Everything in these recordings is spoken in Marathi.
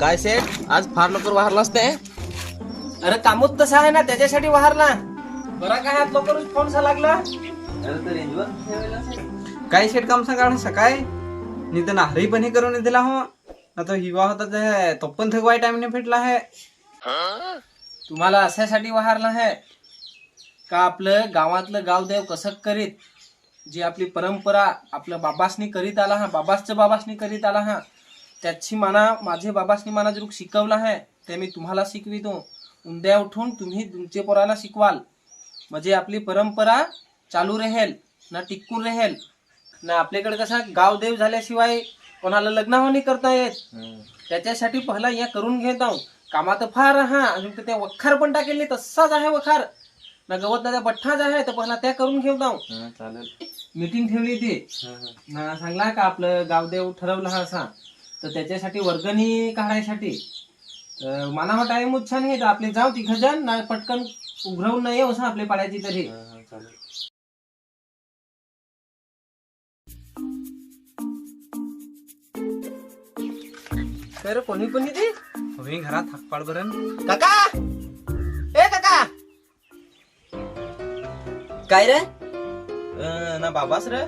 काय सेठ? आज फार लवकर वाहरलाच नाही अरे कामच तसं आहे ना त्याच्यासाठी वाहरला. बरा काय हात लवकरच फोन सा लागला? काय शेट काम सांगा सकाळी? नाही तर नाहरी पण हे करून दिला हो. आता हिवा होता ते तो पण थकवाय टाइमने भेटला आहे. तुम्हाला अशासाठी वाहारला आहे का आपलं गावातलं गावदेव कसं करीत? जी आपली परंपरा आपलं बाबासनी करीत आला हा बाबासचं बाबासनी करीत आला हा. त्याची माना माझे बाबासनी माना जरूर शिकवलं आहे ते मी तुम्हाला शिकवितो. उद्या उठून तुम्ही तुमचे पोराला शिकवाल. म्हणजे आपली परंपरा चालू राहील ना टिकून राहील ना आपल्याकडे कसं गावदेव झाल्याशिवाय कोणाला लग्न होणी करता येत. त्याच्यासाठी पहिला या करून घेत आहो कामात फार हा अजून त्या वखार पण टाकेल नाही तसाच आहे वखार. ना गवत ना त्या बठ्ठाच आहे तर पहिला त्या करून घेत आहो चालेल. मीटिंग ठेवली ती. ना सांगला का आपलं गावदेव ठरवलं हा असा. तर त्याच्यासाठी वर्गणी काढायसाठी. मानावा टाइम छान आहे तर आपले जाऊ तिघ जण ना पटकन उघडवून नाही येऊ आपले पाड्याची तरी. तर कोणी कोणी ते? तुम्ही घरात हाकपाड बरं काका! ए काका! काय रे? अं, ना बाबास रे.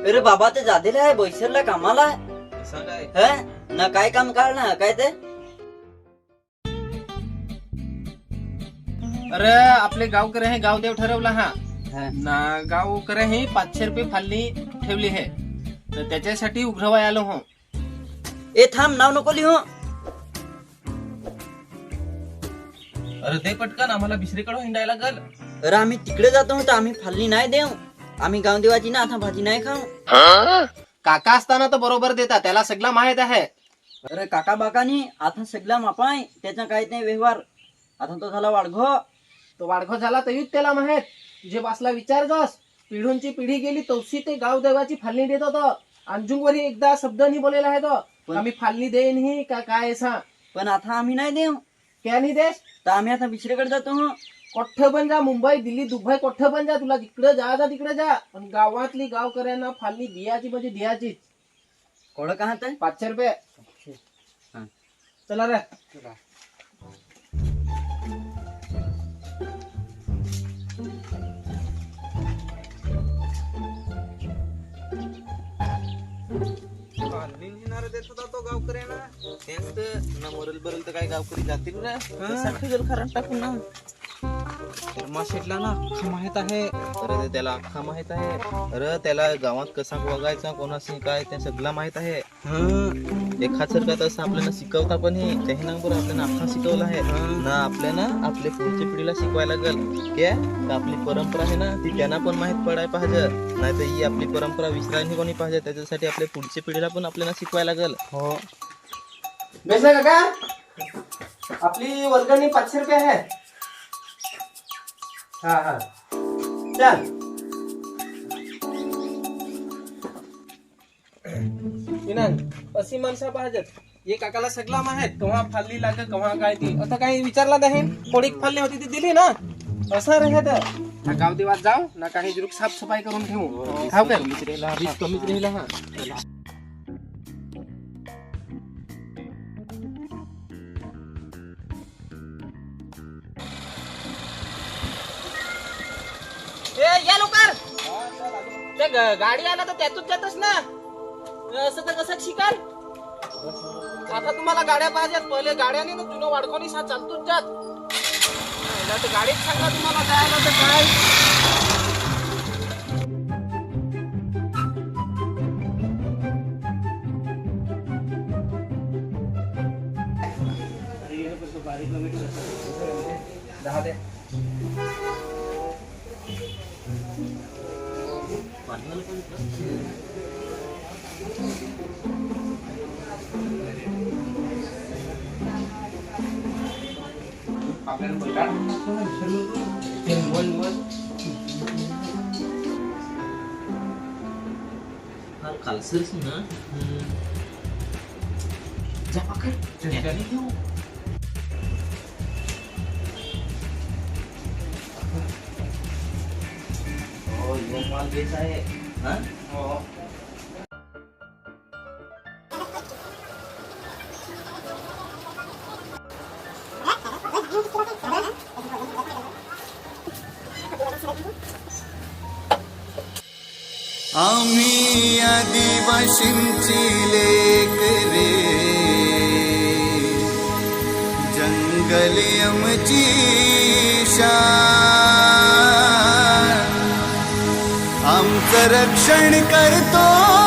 अरे बाबा ते जादेला आहे बैसरला कामाला आहे. हे? ना काय काम काढ काय ते? अरे आपले गावकरे हे गावदेव ठरवला हा. ना गावकरे हे पाचशे रुपये फालनी ठेवली आहे तर त्याच्यासाठी उघडवाय आलो हो. ए थांब नाव नको लिहू. अरे ते पटकन आम्हाला दुसरीकडे हिंडायला गल अरे आम्ही तिकडे जातो तर आम्ही फालनी नाही देऊ. आम्ही गावदेवाची ना आता भाजी नाही खाऊ. काका असताना तर बरोबर देता त्याला सगळं माहीत आहे. अरे काका बाकानी आता सगळा मापाय त्याचा काही नाही व्यवहार. आता तो झाला वाढघो. तो वाढखो झाला तर त्याला माहीत. तुझे बासला विचार जास पिढूंची पिढी गेली तवशी ते गावदेवाची फालणी देत होतं. अंजुंगवरी एकदा शब्द नाही बोलेला आहे तो. पण- आम्ही फालणी देईन ही का काय सा पण आता आम्ही नाही देऊ. क्या नाही देस? तर आम्ही आता दुसरीकडे जातो. हो कोठ्ठ पण जा मुंबई दिल्ली दुबई कोठ्ठ पण जा तुला जिकडे जा जा तिकडे जा. पण गावातली गावकऱ्यांना फालनी दियाची म्हणजे दियाचीच कोण का हात पाचशे रुपये. हा. चला रे. देत होता तो गावकऱ्यांना. तेच तर ना मरल बरल तर काय गावकरी जातील रे. साठी गल खराब टाकून ना. शर्मा शेटला ना अख्खा माहीत आहे. अरे ते त्याला अख्खा माहीत आहे. अरे त्याला गावात कसा वागायचा कोणाशी काय ते सगळं माहीत आहे. एखाद तर असं आपल्याला शिकवता पण हे. त्याही नंबर आपल्याला अख्खा शिकवला आहे. ना आपल्याला आपल्या पुढच्या पिढीला शिकवायला लागल. क्या तर आपली परंपरा आहे ना ती त्यांना पण माहीत पडायला पाहिजे. नाही तर ही आपली परंपरा विसरायला कोणी पाहिजे. त्याच्यासाठी आपल्या पुढच्या पिढीला पण आपल्याला शिकवायला लागल. हो. बेस ना काका? आपली वर्गणी पाचशे रुपये आहे. हा हा. चल. विनायक अशी माणसं पाहिजेत. ये काकाला सगळा माहीत केव्हा फालली लाग केव्हा काय ती. आता काही विचारला नाही थोडी फालली होती ती दिली ना? असं राहत ना गाव दिवात जाऊ ना काही जुरूक साफसफाई करून ठेवू. हाव काय वीज कमीच राहिला हा. ए या लवकर. ते ग- गाडी आला तर त्यातून जातच ना. असं तर कसं शिकाल? आता तुम्हाला गाड्या पाहिजेत. पहिले गाड्याने ना जुनं वाढकोनी सा चालतोच जात. तर गाडीत सांगा तुम्हाला जायला तर काय? दहा दे. आपल्याला बोल काढ. ते वन वन खालसरच ना जा पकड त्याच्याने हो युवक माल बेस आम्ही आदिवासींची लेख रे. जंगली आमची शा आमचं करतो.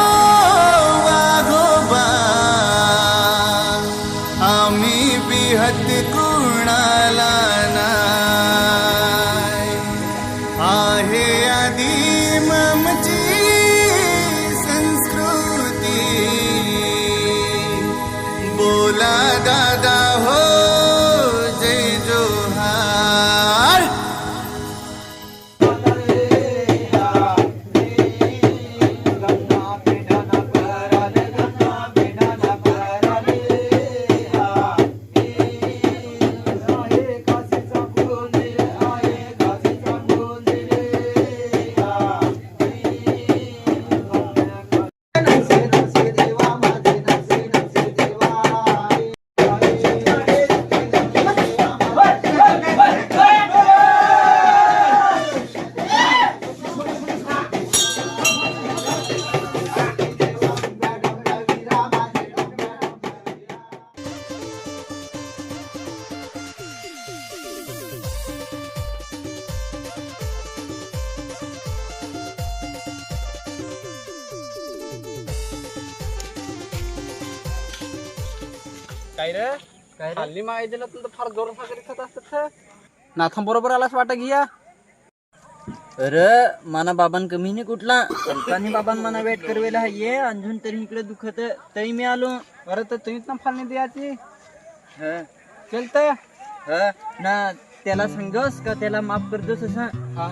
काय रे? काय हल्ली तर फार जोर साखर खात असतात नाथम बरोबर आलाच वाटा घ्या अरे मना बाबान कमी नाही कुठला. बाबान मना वेट करवेला ये अंजून तरी इकडे दुखत तरी मी आलो. अरे तर तुम्हीच ना फालणी द्यायची. ह, ह, ना त्याला सांगस का त्याला माफ करतोस असं? हा